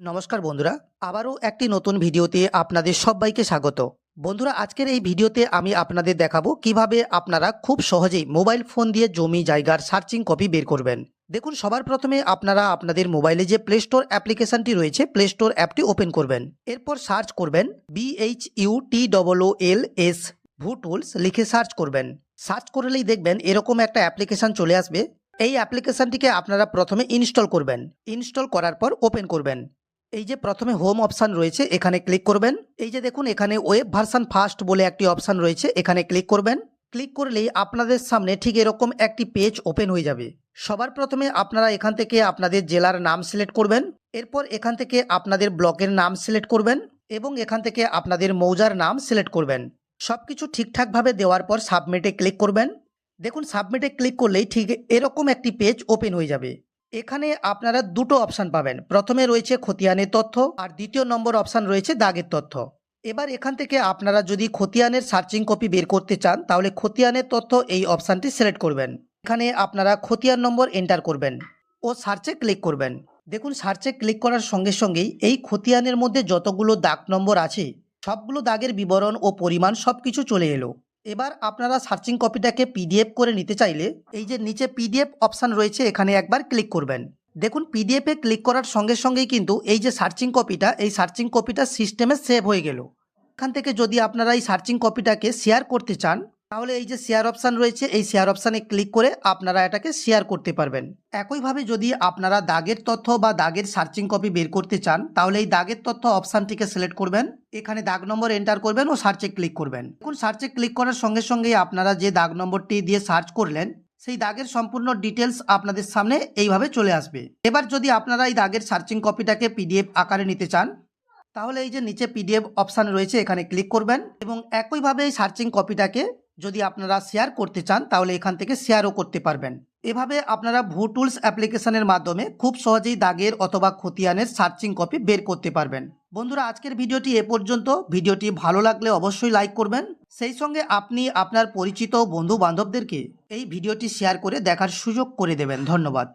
নমস্কার বন্ধুরা, আবারও একটি নতুন ভিডিওতে আপনাদের সবাইকে স্বাগত। বন্ধুরা, আজকের এই ভিডিওতে আমি আপনাদের দেখাবো কীভাবে আপনারা খুব সহজেই মোবাইল ফোন দিয়ে জমি, জায়গার সার্চিং কপি বের করবেন। দেখুন, সবার প্রথমে আপনারা আপনাদের মোবাইলে যে প্লে স্টোর অ্যাপ্লিকেশনটি রয়েছে প্লে স্টোর অ্যাপটি ওপেন করবেন। এরপর সার্চ করবেন B H U T double O L S ভু টুলস লিখে সার্চ করবেন। সার্চ করলেই দেখবেন এরকম একটা অ্যাপ্লিকেশন চলে আসবে। এই অ্যাপ্লিকেশনটিকে আপনারা প্রথমে ইনস্টল করবেন। ইনস্টল করার পর ওপেন করবেন। এই যে প্রথমে হোম অপশান রয়েছে, এখানে ক্লিক করবেন। এই যে দেখুন, এখানে ওয়েব ভার্সান ফার্স্ট বলে একটি অপশান রয়েছে, এখানে ক্লিক করবেন। ক্লিক করলেই আপনাদের সামনে ঠিক এরকম একটি পেজ ওপেন হয়ে যাবে। সবার প্রথমে আপনারা এখান থেকে আপনাদের জেলার নাম সিলেক্ট করবেন। এরপর এখান থেকে আপনাদের ব্লকের নাম সিলেক্ট করবেন এবং এখান থেকে আপনাদের মৌজার নাম সিলেক্ট করবেন। সব কিছু ঠিকঠাকভাবে দেওয়ার পর সাবমিটে ক্লিক করবেন। দেখুন সাবমিটে ক্লিক করলেই ঠিক এরকম একটি পেজ ওপেন হয়ে যাবে। এখানে আপনারা দুটো অপশান পাবেন। প্রথমে রয়েছে খতিয়ানের তথ্য আর দ্বিতীয় নম্বর অপশান রয়েছে দাগের তথ্য। এবার এখান থেকে আপনারা যদি খতিয়ানের সার্চিং কপি বের করতে চান, তাহলে খতিয়ানের তথ্য এই অপশানটি সিলেক্ট করবেন। এখানে আপনারা খতিয়ান নম্বর এন্টার করবেন ও সার্চে ক্লিক করবেন। দেখুন সার্চে ক্লিক করার সঙ্গে সঙ্গেই এই খতিয়ানের মধ্যে যতগুলো দাগ নম্বর আছে, সবগুলো দাগের বিবরণ ও পরিমাণ সব কিছু চলে এলো। এবার আপনারা সার্চিং কপিটাকে পিডিএফ করে নিতে চাইলে এই যে নিচে পিডিএফ অপশান রয়েছে, এখানে একবার ক্লিক করবেন। দেখুন পিডিএফে ক্লিক করার সঙ্গে সঙ্গেই কিন্তু এই যে সার্চিং কপিটা এই সার্চিং কপিটা সিস্টেমে সেভ হয়ে গেল। এখান থেকে যদি আপনারা এই সার্চিং কপিটাকে শেয়ার করতে চান তাহলে এই যে শেয়ার অপশান রয়েছে, এই শেয়ার অপশানে ক্লিক করে আপনারা এটাকে শেয়ার করতে পারবেন। একইভাবে যদি আপনারা দাগের তথ্য বা দাগের সার্চিং কপি বের করতে চান, তাহলে এই দাগের তথ্য অপশানটিকে সিলেক্ট করবেন। এখানে দাগ নম্বর এন্টার করবেন ও সার্চে ক্লিক করবেন। এখন সার্চে ক্লিক করার সঙ্গে সঙ্গেই আপনারা যে দাগ নম্বরটি দিয়ে সার্চ করলেন, সেই দাগের সম্পূর্ণ ডিটেলস আপনাদের সামনে এইভাবে চলে আসবে। এবার যদি আপনারা এই দাগের সার্চিং কপিটাকে পিডিএফ আকারে নিতে চান, তাহলে এই যে নিচে পিডিএফ অপশান রয়েছে, এখানে ক্লিক করবেন এবং একইভাবে এই সার্চিং কপিটাকে যদি আপনারা শেয়ার করতে চান, তাহলে এখান থেকে শেয়ারও করতে পারবেন। এভাবে আপনারা ভু টুলস অ্যাপ্লিকেশনের মাধ্যমে খুব সহজেই দাগের অথবা খতিয়ানের সার্চিং কপি বের করতে পারবেন। বন্ধুরা, আজকের ভিডিওটি এ পর্যন্ত। ভিডিওটি ভালো লাগলে অবশ্যই লাইক করবেন। সেই সঙ্গে আপনি আপনার পরিচিত বন্ধু বান্ধবদেরকে এই ভিডিওটি শেয়ার করে দেখার সুযোগ করে দেবেন। ধন্যবাদ।